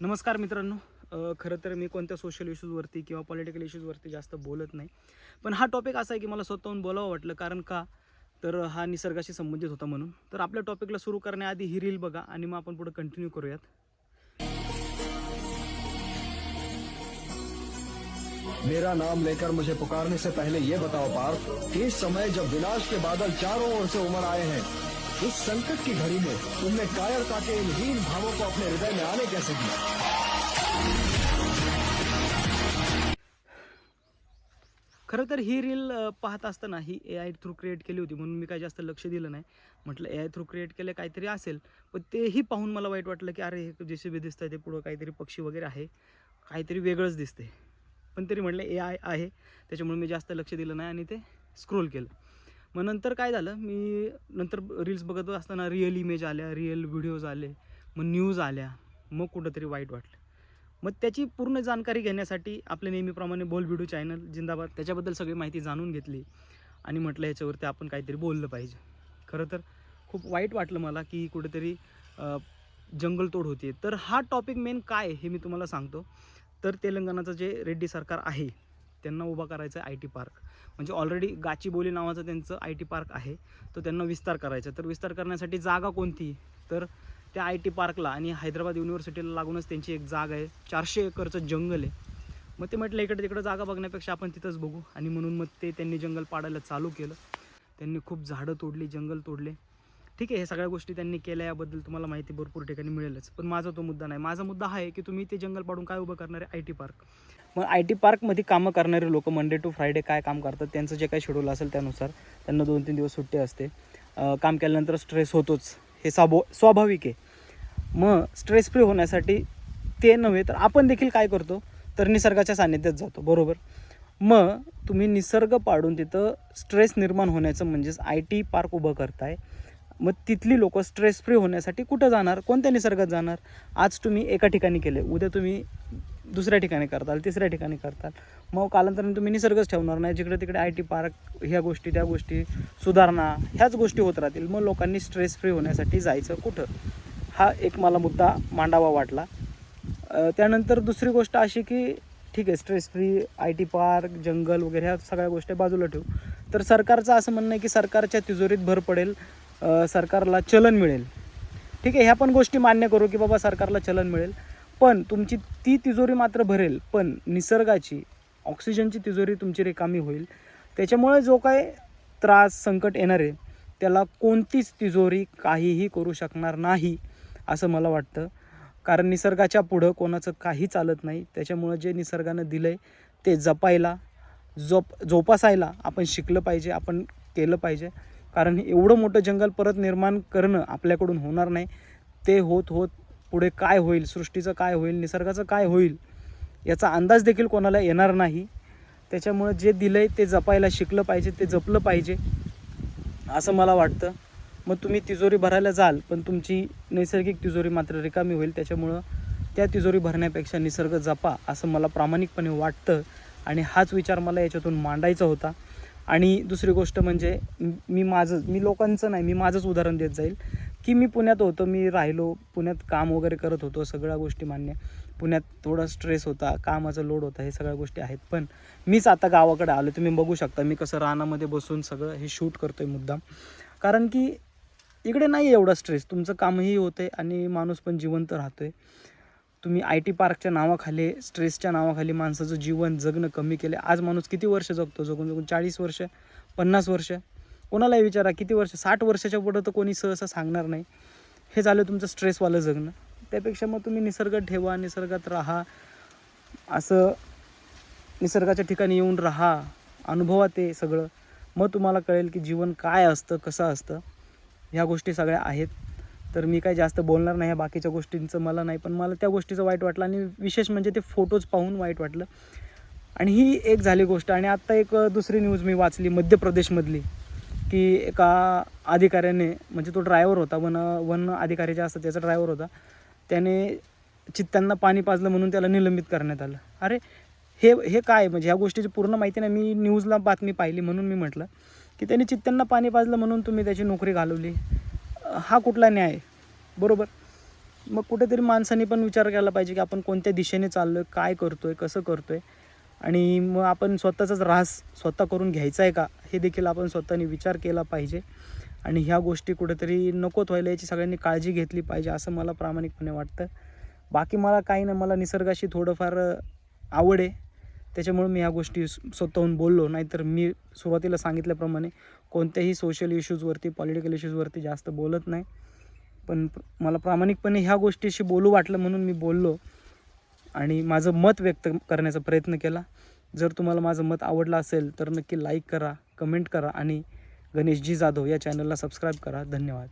नमस्कार मित्रांनो. खरं तर मी कोणत्या सोशल इश्यूजवरती किंवा पॉलिटिकल इश्यूजवरती जास्त बोलत नाही. पण हा टॉपिक असा आहे की मला स्वतःहून बोलावं वाटलं कारण का? तर हा निसर्गाशी संबंधित होता म्हणून. तर आपल्या टॉपिकला सुरू करण्याआधी ही रील बघा आणि मग आपण पुढे कंटिन्यू करूयात. मेरा नाम लेकर मुझे पुकारने से पहले ये बताओ पार्थ कि इस समय जब विनाश के बादल चारों ओर से उमड़ आए हैं इस संकट की घड़ी में तुमने कायरता के इन हीन भावों को अपने हृदय में आने कैसे दिया? खरं तर ही रील पाहत असताना ही ए आय थ्रू क्रिएट केली होती म्हणून मी काय जास्त लक्ष दिलं नाही. म्हटलं ए आय थ्रू क्रिएट केलं काहीतरी असेल पण तेही पाहून मला वाईट वाटलं की अरे हे जे सी बी दिसतं ते पुढं काहीतरी पक्षी वगैरे आहे काहीतरी वेगळंच दिसते पण तरी म्हटलं ए आय आहे त्याच्यामुळे मी जास्त लक्ष दिलं नाही आणि ते स्क्रोल केलं. मग नंतर काय झालं? मी नंतर रील्स बघत असताना रिअल इमेज आल्या रिअल व्हिडिओज आले मग न्यूज आल्या मग कुठंतरी वाईट वाटलं. मग त्याची पूर्ण जाणकारी घेण्यासाठी आपल्या नेहमीप्रमाणे बोल व्हिडिओ चॅनल जिंदाबाद त्याच्याबद्दल सगळी माहिती जाणून घेतली आणि म्हटलं याच्यावरती आपण काहीतरी बोललं पाहिजे. खरं तर खूप वाईट वाटलं मला की कुठेतरी जंगलतोड होते तर हा टॉपिक मेन काय हे मी तुम्हाला सांगतो. तर तेलंगणाचं जे रेड्डी सरकार आहे त्यांना उभा करायचं आहे आय टी पार्क. म्हणजे ऑलरेडी गाचीबोली नावाचं त्यांचं आय टी पार्क आहे. तो त्यांना विस्तार करायचा तर विस्तार करण्यासाठी जागा कोणती? तर त्या आय टी पार्कला आणि हैदराबाद युनिव्हर्सिटीला लागूनच त्यांची एक जागा आहे. चारशे एकरचं जंगल आहे. मग ते म्हटलं इकडे तिकडे जागा बघण्यापेक्षा आपण तिथंच बघू. आणि म्हणून मग ते त्यांनी जंगल पाडायला चालू केलं. त्यांनी खूप झाडं तोडली जंगल तोडले. ठीक आहे हे सगळ्या गोष्टी त्यांनी केल्या याबद्दल तुम्हाला माहिती भरपूर ठिकाणी मिळेलच. पण माझा तो मुद्दा नाही. माझा मुद्दा हा आहे की तुम्ही ते जंगल पाडून काय उभं करणार? आहे आय टी पार्क. मग आय टी पार्कमध्ये कामं करणारे लोक मंडे टू फ्रायडे काय काम करतात? त्यांचं जे काही शेड्यूल असेल त्यानुसार त्यांना दोन तीन दिवस सुट्टी असते. काम केल्यानंतर स्ट्रेस होतोच. हे स्वाभो स्वाभाविक आहे. मग स्ट्रेस फ्री होण्यासाठी ते नव्हे तर आपण देखील काय करतो? तर निसर्गाच्या सान्निध्यात जातो. बरोबर? मग तुम्ही निसर्ग पाडून तिथं स्ट्रेस निर्माण होण्याचं म्हणजेच आय टी पार्क उभं करताय. मग तिथली लोक स्ट्रेस फ्री होण्यासाठी कुठं जाणार? कोणत्या निसर्गात जाणार? आज तुम्ही एका ठिकाणी केले उद्या तुम्ही दुसऱ्या ठिकाणी करताल तिसऱ्या ठिकाणी करताल. मग कालांतराने तुम्ही निसर्गच ठेवणार नाही. जिकडे तिकडे आय टी पार्क ह्या गोष्टी त्या गोष्टी सुधारणा ह्याच गोष्टी होत राहतील. मग लोकांनी स्ट्रेस फ्री होण्यासाठी जायचं कुठं? हा एक मला मुद्दा मांडावा वाटला. त्यानंतर दुसरी गोष्ट अशी की ठीक आहे stress free I T park जंगल वगैरे ह्या सगळ्या गोष्टी बाजूला ठेवू. तर सरकारचं असं म्हणणं आहे की सरकारच्या तिजोरीत भर पडेल. सरकारला चलन मिळेल. ठीक आहे ह्या पण गोष्टी मान्य करू की बाबा सरकारला चलन मिळेल. पण तुमची ती तिजोरी मात्र भरेल पण निसर्गाची ऑक्सिजनची तिजोरी तुमची रिकामी होईल. त्याच्यामुळे जो काय त्रास संकट येणार आहे त्याला कोणतीच तिजोरी काहीही करू शकणार नाही असं मला वाटतं. कारण निसर्गाच्या पुढं कोणाचं काही चालत नाही. त्याच्यामुळं जे निसर्गानं दिलं आहे ते जपायला जोप जोपासायला आपण शिकलं पाहिजे आपण केलं पाहिजे. कारण एवढं मोठं जंगल परत निर्माण करणं आपल्याकडून होणार नाही. ते होत होत पुढे काय होईल? सृष्टीचं काय होईल? निसर्गाचं काय होईल? याचा अंदाज देखील कोणाला येणार नाही. त्याच्यामुळं जे दिलं आहे ते जपायला शिकलं पाहिजे ते जपलं पाहिजे असं मला वाटतं. मग तुम्ही तिजोरी भरायला जाल पण तुमची नैसर्गिक तिजोरी मात्र रिकामी होईल. त्याच्यामुळं त्या तिजोरी भरण्यापेक्षा निसर्ग जपा असं मला प्रामाणिकपणे वाटतं. आणि हाच विचार मला याच्यातून मांडायचा होता. आणि दुसरी गोष्ट म्हणजे मी माझं मी लोकांचं नाही मी माझंच उदाहरण देत जाईल की मी पुण्यात होतो मी राहिलो पुण्यात काम वगैरे करत होतो सगळ्या गोष्टी मान्य. पुण्यात थोडा स्ट्रेस होता कामाचा लोड होता हे सगळ्या गोष्टी आहेत. पण मीच आता गावाकडे आलो तुम्ही बघू शकता मी कसं रानामध्ये बसून सगळं हे शूट करतो आहे मुद्दाम. कारण की इकडे नाही एवढा स्ट्रेस तुमचं कामही होतं आहे आणि माणूस पण जिवंत राहतो आहे तुम्ही आय टी पार्कच्या नावाखाली स्ट्रेसच्या नावाखाली माणसाचं जीवन जगणं कमी केलं आज माणूस किती वर्ष जगतो? जगून जगून चाळीस वर्ष पन्नास वर्ष? कोणालाही विचारा किती वर्ष? साठ वर्षाच्या पुढं तर कोणी सहसा सांगणार नाही. हे झालं तुमचं स्ट्रेसवालं जगणं. त्यापेक्षा मग तुम्ही निसर्गात ठेवा निसर्गात राहा. असं निसर्गाच्या ठिकाणी येऊन राहा. अनुभवा ते सगळं. मग तुम्हाला कळेल की जीवन काय असतं कसं असतं. ह्या गोष्टी सगळ्या आहेत. तर मी काय जास्त बोलणार नाही ह्या बाकीच्या गोष्टींचं मला नाही पण मला त्या गोष्टीचं वाईट वाटलं आणि विशेष म्हणजे ते फोटोज पाहून वाईट वाटलं. आणि ही एक झाली गोष्ट आणि आत्ता एक दुसरी न्यूज मी वाचली मध्य प्रदेशमधली की एका अधिकाऱ्याने म्हणजे तो ड्रायव्हर होता वन वन अधिकारी जे असतात त्याचा ड्रायव्हर होता त्याने चित्त्यांना पाणी पाजलं म्हणून त्याला निलंबित करण्यात आलं. अरे हे हे काय? म्हणजे ह्या गोष्टीची पूर्ण माहिती नाही. मी न्यूजला बातमी पाहिली म्हणून मी म्हटलं की त्याने चित्त्यांना पाणी पाजलं म्हणून तुम्ही त्याची नोकरी घालवली. हा कुठला न्याय? बरोबर? मग कुठेतरी माणसाने पण विचार केला पाहिजे की आपण कोणत्या दिशेने चाललो आहे काय करतो आहे कसं करतो आहे आणि मग आपण स्वतःचाच ऱ्हास स्वतः करून घ्यायचा आहे का? हे देखील आपण स्वतःने विचार केला पाहिजे. आणि ह्या गोष्टी कुठेतरी नकोत व्हायला याची सगळ्यांनी काळजी घेतली पाहिजे असं मला प्रामाणिकपणे वाटतं. बाकी मला काही नाही मला निसर्गाशी थोडंफार आवड आहे. त्याच्यामुळे मी ह्या गोष्टी स्वतःहून बोललो. नाहीतर मी सुरुवातीला सांगितल्याप्रमाणे कोणत्याही सोशल इश्यूजवरती पॉलिटिकल इश्यूजवरती जास्त बोलत नाही. पण मला प्रामाणिकपणे ह्या गोष्टीशी बोलू वाटलं म्हणून मी बोललो आणि माझं मत व्यक्त करण्याचा प्रयत्न केला. जर तुम्हाला माझं मत आवडलं असेल तर नक्की लाईक करा कमेंट करा आणि गणेशजी जाधव या चॅनलला सबस्क्राईब करा. धन्यवाद.